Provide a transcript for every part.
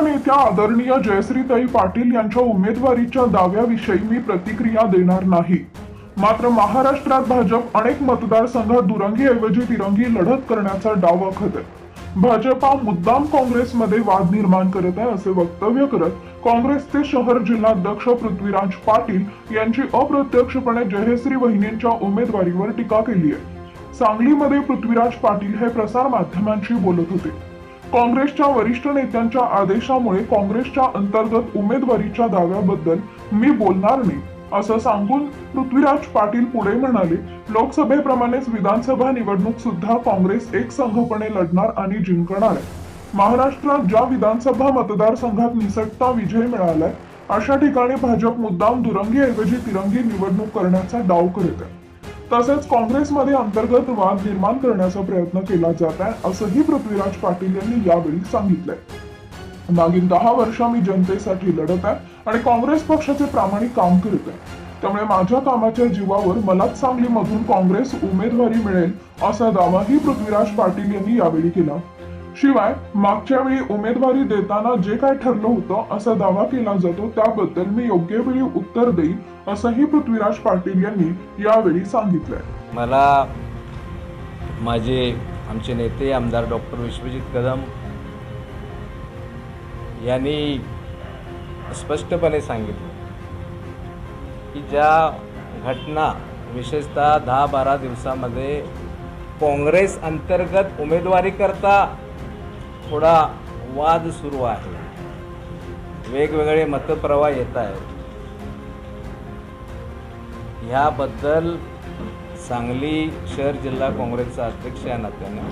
नेत्या आदरणीय जयश्रीताई पाटील यांच्या उमेदवारीच्या दाव्याविषयी मी प्रतिक्रिया देणार नाही. मात्र महाराष्ट्रात भाजप अनेक मतदारसंघात दुरंगीऐवजी तिरंगी लढत करण्याचा डाव आखत आहे. भाजपा मुद्दाम काँग्रेसमध्ये वाद निर्माण करत आहे असे वक्तव्य करत काँग्रेसचे शहर जिल्हाध्यक्ष पृथ्वीराज पाटील यांची अप्रत्यक्षपणे जयश्री वहिनींच्या उमेदवारीवर टीका केली आहे. सांगलीमध्ये पृथ्वीराज पाटील हे प्रसार माध्यमांशी बोलत होते. काँग्रेसच्या वरिष्ठ नेत्यांच्या आदेशामुळे काँग्रेसच्या अंतर्गत उमेदवारीच्या दाव्याबद्दल मी बोलणार नाही असं सांगून पृथ्वीराज पाटील पुढे म्हणाले लोकसभेप्रमाणेच विधानसभा निवडणूक सुद्धा काँग्रेस एक संघपणे लढणार आणि जिंकणार आहे. महाराष्ट्रात ज्या विधानसभा मतदारसंघात निसटता विजय मिळालाय अशा ठिकाणी भाजप मुद्दाम दुरंगीऐवजी तिरंगी निवडणूक करण्याचा डाव करत आहे. तसेच काँग्रेसमध्ये अंतर्गत वाद निर्माण करण्याचा प्रयत्न केला जात आहे असंही पृथ्वीराज पाटील यांनी यावेळी सांगितलंय. मागील दहा वर्ष मी जनतेसाठी लढत आहे आणि काँग्रेस पक्षाचे प्रामाणिक काम करत आहे. त्यामुळे माझ्या कामाच्या जीवावर मलाच सांगलीमधून काँग्रेस उमेदवारी मिळेल असा दावाही पृथ्वीराज पाटील यांनी यावेळी केला. शिवाय मागच्या वेळी उमेदवारी देताना जे काय ठरलं होतं असा दावा केला जातो त्याबद्दल मी योग्य वेळी उत्तर देईन असंही पृथ्वीराज पाटील यांनी यावेळी सांगितलंय. मला माझे आमचे नेते आमदार डॉक्टर विश्वजित कदम यांनी स्पष्टपणे सांगितलं की ज्या घटना विशेषतः दहा बारा दिवसामध्ये काँग्रेस अंतर्गत उमेदवारीकरता थोडा वाद सुरू आहे. वेगवेगळे मतप्रवाह येत आहेत. ह्याबद्दल सांगली शहर जिल्हा काँग्रेसचा अध्यक्ष या नात्यानं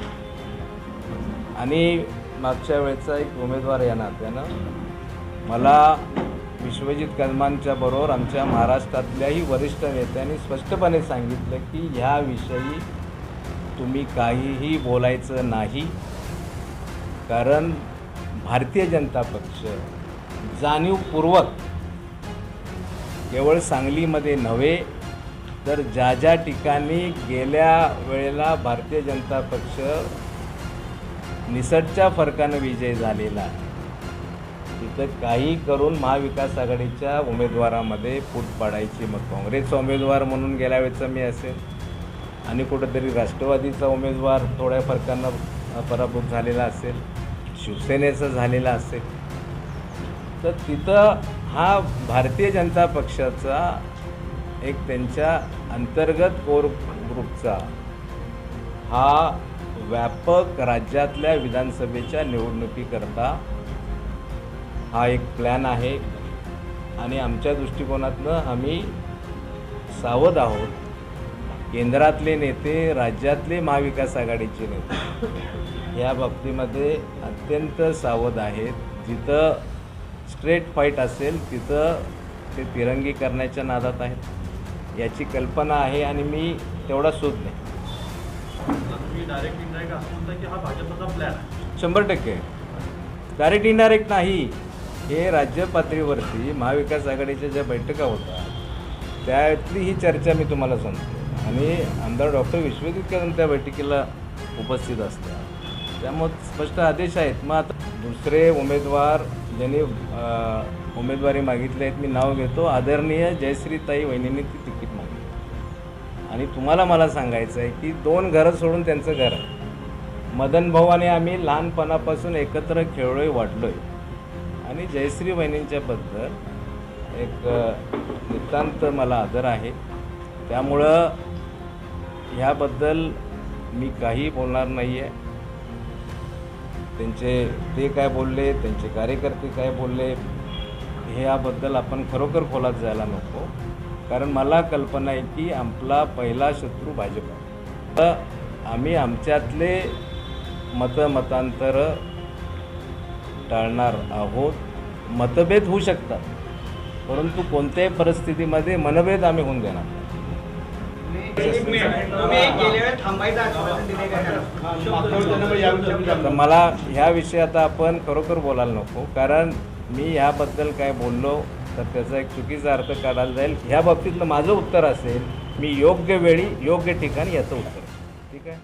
आणि मागच्या वेळेचा एक उमेदवार या नात्यानं मला विश्वजित कदमांच्या बरोबर आमच्या महाराष्ट्रातल्याही वरिष्ठ नेत्यांनी स्पष्टपणे सांगितलं की ह्याविषयी तुम्ही काहीही बोलायचं नाही. कारण भारतीय जनता पक्ष जाणीवपूर्वक केवळ सांगलीमध्ये नव्हे तर ज्या ज्या ठिकाणी गेल्या वेळेला भारतीय जनता पक्ष निसटच्या फरकानं विजय झालेला आहे तिथं काही करून महाविकास आघाडीच्या उमेदवारामध्ये फूट पाडायची. मग काँग्रेसचा उमेदवार म्हणून गेल्या वेळेचा मी असेल आणि कुठंतरी राष्ट्रवादीचा उमेदवार थोड्या फरकानं पराभूत झालेला असेल. शिवसेनेचं झालेला असेल. तर तिथं हा भारतीय जनता पक्षाचा एक त्यांच्या अंतर्गत कोर ग्रुपचा हा व्यापक राज्यातल्या विधानसभेच्या निवडणुकीकरता हा एक प्लॅन आहे. आणि आमच्या दृष्टिकोनातनं आम्ही सावध आहोत. केंद्रातले नेते राज्यातले महाविकास आघाडीचे नेते. या बाबतीमध्ये अत्यंत सावध आहेत. जिथं स्ट्रेट फाईट असेल तिथं ते तिरंगी करण्याच्या नादात आहेत. याची कल्पना आहे आणि मी तेवढा शोध नाही. हा शंभर टक्के. डायरेक्ट इनडायरेक्ट नाही. हे राज्य पातळीवरती महाविकास आघाडीच्या ज्या बैठका होतात त्यातली ही चर्चा मी तुम्हाला सांगतो आणि आमदार डॉक्टर विश्वजित कदम त्या बैठकीला उपस्थित असतात. त्यामुळं स्पष्ट आदेश आहेत. मग आता दुसरे उमेदवार ज्यांनी उमेदवारी मागितली आहेत मी नाव घेतो. आदरणीय जयश्रीताई वहिनींनी ती तिकीट मागितली. आणि तुम्हाला मला सांगायचं आहे की दोन घरं सोडून त्यांचं घर आहे. मदन भाऊ आणि आम्ही लहानपणापासून एकत्र खेळलोय वाटलोय आणि जयश्री बहिणींच्याबद्दल एक नितांत मला आदर आहे. त्यामुळं ह्याबद्दल मी काही बोलणार नाही आहे त्यांचे ते काय बोलले त्यांचे कार्यकर्ते काय बोलले ह्याबद्दल आपण खरोखर खोलात जायला नको. कारण मला कल्पना आहे की आपला पहिला शत्रू भाजप आहे. तर आम्ही आमच्यातले मतमतांतर टाळणार आहोत. मतभेद होऊ शकतात. परंतु कोणत्याही परिस्थितीमध्ये मनभेद आम्ही होऊन देणार मला ह्या विषयी आता आपण खरोखर बोलायला नको कारण मी ह्याबद्दल काय बोललो तर त्याचा एक चुकीचा अर्थ काढायला जाईल. ह्या बाबतीतलं माझं उत्तर असेल मी योग्य वेळी योग्य ठिकाणी याचं उत्तर ठीक आहे?